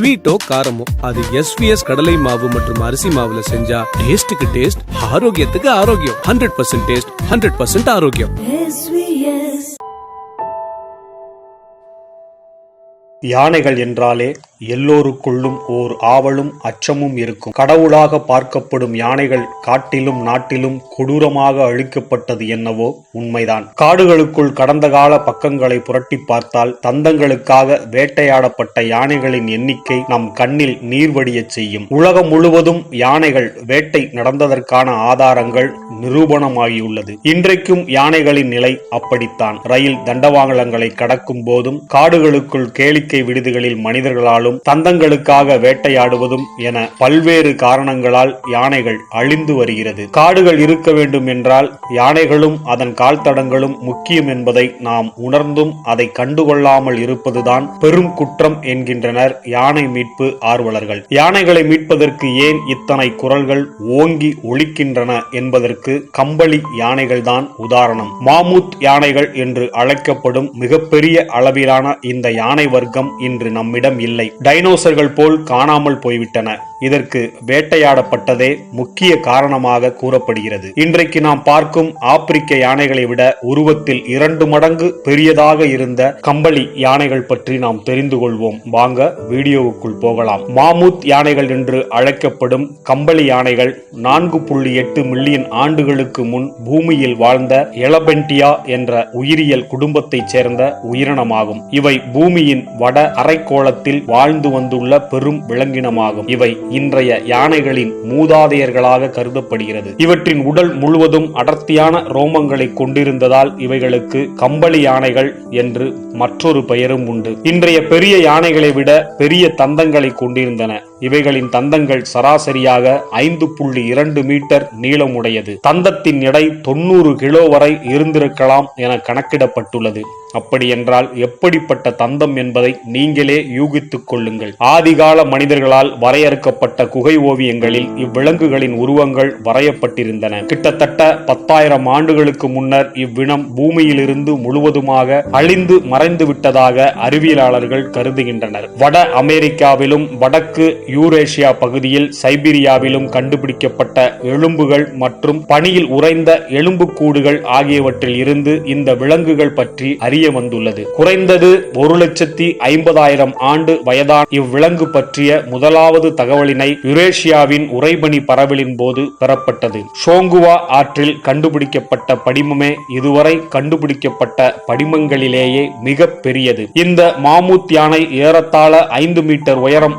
ஸ்வீட்டோ காரமோ அது எஸ்விஎஸ் கடலை மாவு மற்றும் அரிசி மாவுல செஞ்சா டேஸ்டுக்கு டேஸ்ட் ஆரோக்கியத்துக்கு ஆரோக்கியம் hundred percent taste hundred percent ஆரோக்கியம். யானைகள் என்றாலே எல்லோருக்குள்ளும் ஓர் ஆவலும் அச்சமும் இருக்கும். கடவுளாக பார்க்கப்படும் யானைகள் காட்டிலும் நாட்டிலும் கொடூரமாக அழிக்கப்பட்டது என்னவோ உண்மைதான். காடுகளுக்குள் கடந்த கால பக்கங்களை புரட்டி பார்த்தால் தந்தங்களுக்காக வேட்டையாடப்பட்ட யானைகளின் எண்ணிக்கை நம் கண்ணில் நீர் வடியச் செய்யும். உலகம் முழுவதும் யானைகள் வேட்டை நடந்ததற்கான ஆதாரங்கள் நிரூபணமாகியுள்ளது. இன்றைக்கும் யானைகளின் நிலை அப்படித்தான். ரயில் தண்டவாங்கலங்களை கடக்கும் போதும் காடுகளுக்குள் கேளிக்கை விடுதிகளில் மனிதர்களாலும் தந்தங்களுக்காக வேட்டையாடுவதும் என பல்வேறு காரணங்களால் யானைகள் அழிந்து வருகிறது. காடுகள் இருக்க வேண்டும் என்றால் யானைகளும் அதன் கால் தடங்களும் முக்கியம் என்பதை நாம் உணர்ந்தும் அதை கண்டுகொள்ளாமல் இருப்பதுதான் பெரும் குற்றம் என்கின்றனர் யானை மீட்பு ஆர்வலர்கள். யானைகளை மீட்பதற்கு ஏன் இத்தனை குரல்கள் ஓங்கி ஒழிக்கின்றன என்பதற்கு கம்பளி யானைகள்தான் உதாரணம். மாமூத் யானைகள் என்று அழைக்கப்படும் மிகப்பெரிய அளவிலான இந்த யானை வர்க்கம் இன்று நம்மிடம் இல்லை. டைனோசர்கள் போல் காணாமல் போய்விட்டன. இதற்கு வேட்டையாடப்பட்டதே முக்கிய காரணமாக கூறப்படுகிறது. இன்றைக்கு நாம் பார்க்கும் ஆப்பிரிக்க யானைகளை விட உருவத்தில் இரண்டு மடங்கு பெரியதாக இருந்த கம்பளி யானைகள் பற்றி நாம் தெரிந்து கொள்வோம். வாங்க வீடியோவுக்குள் போகலாம். மாமூத் யானைகள் என்று அழைக்கப்படும் கம்பளி யானைகள் நான்கு புள்ளி எட்டு மில்லியன் ஆண்டுகளுக்கு முன் பூமியில் வாழ்ந்த எலபென்டியா என்ற உயிரியல் குடும்பத்தைச் சேர்ந்த உயிரினமாகும். இவை பூமியின் வட அரைக்கோளத்தில் வாழ்ந்து வந்துள்ள பெரும் விலங்கினமாகும். இவை இன்றைய யானைகளின் மூதாதையர்களாக கருதப்படுகிறது. இவற்றின் உடல் முழுவதும் அடர்த்தியான ரோமங்களை கொண்டிருந்ததால் இவைகளுக்கு கம்பளி யானைகள் என்று மற்றொரு பெயரும் உண்டு. இன்றைய பெரிய யானைகளை விட பெரிய தந்தங்களை கொண்டிருந்தன. இவைகளின் தந்தங்கள் சராசரியாக ஐந்து புள்ளி இரண்டு மீட்டர் நீளமுடையது. தந்தத்தின் எடை தொண்ணூறு கிலோ வரை இருந்திருக்கலாம் என கணக்கிடப்பட்டுள்ளது. அப்படியென்றால் எப்படிப்பட்ட தந்தம் என்பதை நீங்களே யூகித்துக் கொள்ளுங்கள். ஆதிகால மனிதர்களால் வரையறுக்கப்பட்ட குகை ஓவியங்களில் இவ்விலங்குகளின் உருவங்கள் வரையப்பட்டிருந்தன. கிட்டத்தட்ட பத்தாயிரம் ஆண்டுகளுக்கு முன்னர் இவ்வினம் பூமியிலிருந்து முழுவதுமாக அழிந்து மறைந்து விட்டதாக அறிவியலாளர்கள் கருதுகின்றனர். வட அமெரிக்காவிலும் வடக்கு யூரேஷியா பகுதியில் சைபீரியாவிலும் கண்டுபிடிக்கப்பட்ட எலும்புகள் மற்றும் பனியில் உறைந்த எலும்புக்கூடுகள் ஆகியவற்றில் இருந்து இந்த விலங்குகள் பற்றி அறிய வந்துள்ளது. குறைந்தது ஒரு லட்சத்தி ஐம்பதாயிரம் ஆண்டு வயதான இவ்விலங்கு பற்றிய முதலாவது தகவலினை யுரேஷியாவின் உறைபனி பரவலின் போது பெறப்பட்டது. ஷோங்குவா ஆற்றில் கண்டுபிடிக்கப்பட்ட படிமமே இதுவரை கண்டுபிடிக்கப்பட்ட படிமங்களிலேயே மிக பெரியது. இந்த மாமூத் யானை ஏறத்தாழ ஐந்து மீட்டர் உயரம்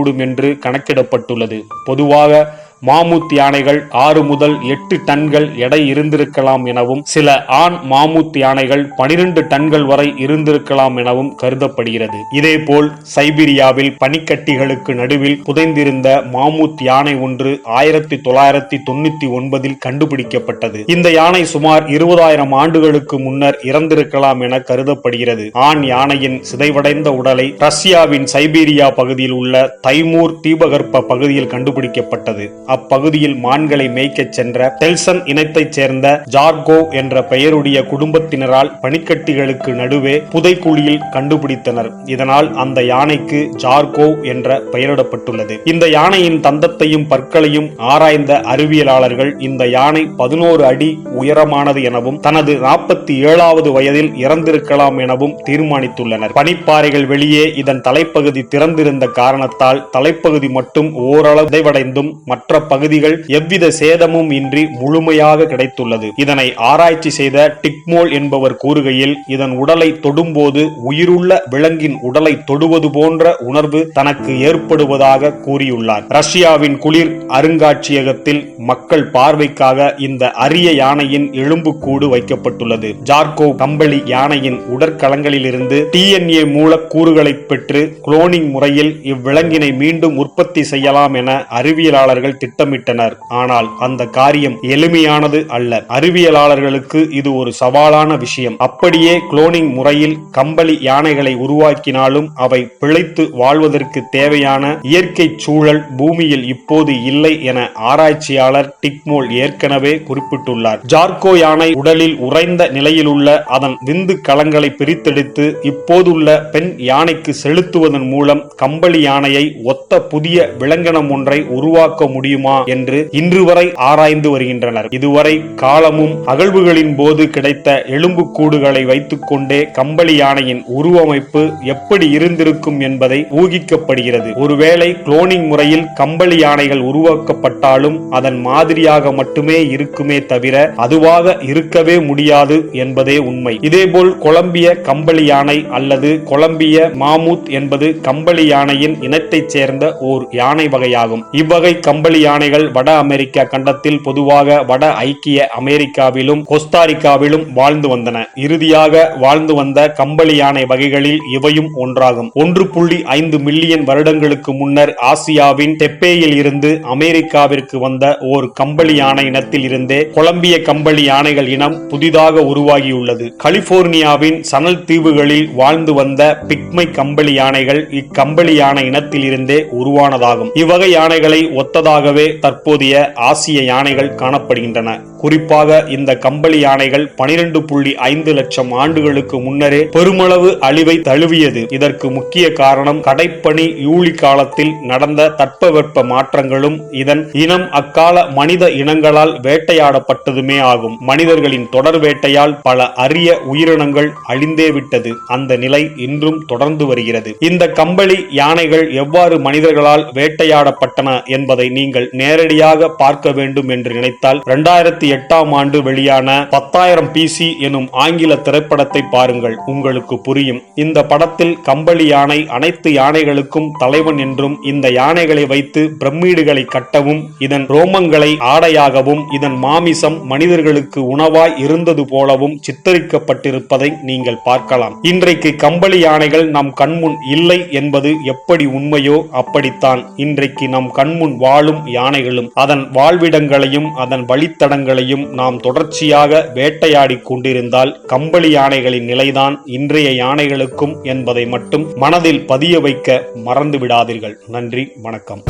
கூடும் என்று கணக்கிடப்பட்டுள்ளது. பொதுவாக மாமூத் யானைகள் ஆறு முதல் எட்டு டன்கள் எடை இருந்திருக்கலாம் எனவும் சில ஆண் மாமூத் யானைகள் பனிரெண்டு டன்கள் வரை இருந்திருக்கலாம் எனவும் கருதப்படுகிறது. இதேபோல் சைபீரியாவில் பனிக்கட்டிகளுக்கு நடுவில் புதைந்திருந்த மாமூத் யானை ஒன்று ஆயிரத்தி தொள்ளாயிரத்தி தொண்ணூத்தி ஒன்பதில் கண்டுபிடிக்கப்பட்டது. இந்த யானை சுமார் இருபதாயிரம் ஆண்டுகளுக்கு முன்னர் இறந்திருக்கலாம் என கருதப்படுகிறது. ஆண் யானையின் சிதைவடைந்த உடலை ரஷ்யாவின் சைபீரியா பகுதியில் உள்ள தைமூர் தீபகற்ப பகுதியில் கண்டுபிடிக்கப்பட்டது. அப்பகுதியில் மான்களை மேய்க்கச் சென்ற டெல்சன் இனத்தைச் சேர்ந்த ஜார்கோ என்ற பெயருடைய குடும்பத்தினரால் பனிக்கட்டிகளுக்கு நடுவே புதைக்குழியில் கண்டுபிடித்தனர். இதனால் அந்த யானைக்கு ஜார்கோ என்ற பெயரிடப்பட்டுள்ளது. இந்த யானையின் தந்தத்தையும் பற்களையும் ஆராய்ந்த அறிவியலாளர்கள் இந்த யானை பதினோரு அடி உயரமானது எனவும் தனது நாற்பத்தி ஏழாவது வயதில் இறந்திருக்கலாம் எனவும் தீர்மானித்துள்ளனர். பனிப்பாறைகள் வெளியே இதன் தலைப்பகுதி திறந்திருந்த காரணத்தால் தலைப்பகுதி மட்டும் ஓரளவு சிதைவடைந்தும் மற்ற பகுதிகள் எவ்வித சேதமும் இன்றி முழுமையாக கிடைத்துள்ளது. இதனை ஆராய்ச்சி செய்த டிக்மோல் என்பவர் கூறுகையில் இதன் உடலை தொடும்போது உயிருள்ள விலங்கின் உடலை தொடுவது போன்ற உணர்வு தனக்கு ஏற்படுவதாக கூறியுள்ளார். ரஷ்யாவின் குளிர் அருங்காட்சியகத்தில் மக்கள் பார்வைக்காக இந்த அரிய யானையின் எலும்புக்கூடு வைக்கப்பட்டுள்ளது. ஜார்கோ கம்பளி யானையின் உடற்கலங்களிலிருந்து டிஎன்ஏ மூலக்கூறுகளை பெற்று குளோனிங் முறையில் இவ்விலங்கினை மீண்டும் உற்பத்தி செய்யலாம் என அறிவியலாளர்கள் திட்டம் திட்டமிட்டனர். ஆனால் அந்த காரியம் எளிமையானது அல்ல. அறிவியலாளர்களுக்கு இது ஒரு சவாலான விஷயம். அப்படியே குளோனிங் முறையில் கம்பளி யானைகளை உருவாக்கினாலும் அவை பிழைத்து வாழ்வதற்கு தேவையான இயற்கை சூழல் பூமியில் இப்போது இல்லை என ஆராய்ச்சியாளர் டிக்மோல் ஏற்கனவே குறிப்பிட்டுள்ளார். ஜார்கோ யானை உடலில் உறைந்த நிலையிலுள்ள அதன் விந்து களங்களை பிரித்தெடுத்து இப்போதுள்ள பெண் யானைக்கு செலுத்துவதன் மூலம் கம்பளி யானையை ஒத்த புதிய விலங்கினம் ஒன்றை உருவாக்க முடியும் என்று இன்று வரை ஆராய்ந்து வருகின்றனர். இதுவரை காலமும் அகழ்வுகளின் போது கிடைத்த எலும்பு கூடுகளை வைத்துக்கொண்டே கம்பளி யானையின் உருவமைப்பு எப்படி இருந்திருக்கும் என்பதை ஊகிக்கப்படுகிறது. ஒருவேளை குளோனிங் முறையில் கம்பளி யானைகள் உருவாக்கப்பட்டாலும் அதன் மாதிரியாக மட்டுமே இருக்குமே தவிர அதுவாக இருக்கவே முடியாது என்பதே உண்மை. இதேபோல் கொலம்பிய கம்பளி யானை அல்லது கொலம்பிய மாமூத் என்பது கம்பளி யானையின் இனத்தைச் சேர்ந்த ஓர் யானை வகையாகும். இவ்வகை கம்பளி யானைகள் வட அமெரிக்க கண்டத்தில் பொதுவாக வட ஐக்கிய அமெரிக்காவிலும் கொஸ்தாரிக்காவிலும் வாழ்ந்து வந்தன. இறுதியாக வாழ்ந்து வந்த கம்பளி யானை வகைகளில் இவையும் ஒன்றாகும். ஒன்று புள்ளி ஐந்து மில்லியன் வருடங்களுக்கு முன்னர் ஆசியாவின் தெப்பேயில் இருந்து அமெரிக்காவிற்கு வந்த ஓர் கம்பளி யானை இனத்தில் இருந்தே கொலம்பிய கம்பளி யானைகள் இனம் புதிதாக உருவாகியுள்ளது. கலிபோர்னியாவின் சணல் தீவுகளில் வாழ்ந்து வந்த பிக்மை கம்பளி யானைகள் இக்கம்பளி யானை இனத்தில் இருந்தே உருவானதாகும். இவ்வகை யானைகளை ஒத்ததாக ஒத்ததாகவே தற்போதைய ஆசிய யானைகள் காணப்படுகின்றன. குறிப்பாக இந்த கம்பளி யானைகள் பனிரெண்டு புள்ளி ஐந்து லட்சம் ஆண்டுகளுக்கு முன்னரே பெருமளவு அழிவை தழுவியது. இதற்கு முக்கிய காரணம் கடைப்பனி யூலி காலத்தில் நடந்த தட்பவெப்ப மாற்றங்களும் இதன் இனம் அக்கால மனித இனங்களால் வேட்டையாடப்பட்டதுமே ஆகும். மனிதர்களின் தொடர் வேட்டையால் பல அரிய உயிரினங்கள் அழிந்தே விட்டது. அந்த நிலை இன்றும் தொடர்ந்து வருகிறது. இந்த கம்பளி யானைகள் எவ்வாறு மனிதர்களால் வேட்டையாடப்பட்டன என்பதை நீங்கள் நேரடியாக பார்க்க வேண்டும் என்று நினைத்தால் இரண்டாயிரத்தி எட்டாம் ஆண்டு வெளியான பத்தாயிரம் பிசி எனும் ஆங்கில திரைப்படத்தை பாருங்கள். உங்களுக்கு புரியும். இந்த படத்தில் கம்பளி யானை அனைத்து யானைகளுக்கும் தலைவன் என்றும் இந்த யானைகளை வைத்து பிரமிடுகளை கட்டவும் இதன் ரோமங்களை ஆடையாகவும் இதன் மாமிசம் மனிதர்களுக்கு உணவாய் இருந்தது போலவும் சித்தரிக்கப்பட்டிருப்பதை நீங்கள் பார்க்கலாம். இன்றைக்கு கம்பளி யானைகள் நம் கண்முன் இல்லை என்பது எப்படி உண்மையோ அப்படித்தான். இன்றைக்கு நம் கண்முன் வாழும் யானைகளும் அதன் வாழ்விடங்களையும் அதன் வழித்தடங்களையும் நாம் தொடர்ச்சியாக வேட்டையாடி கொண்டிருந்தால் கம்பளி யானைகளின் நிலைதான் இன்றைய யானைகளுக்கும் என்பதை மட்டும் மனதில் பதிய வைக்க மறந்து விடாதீர்கள் நன்றி வணக்கம்.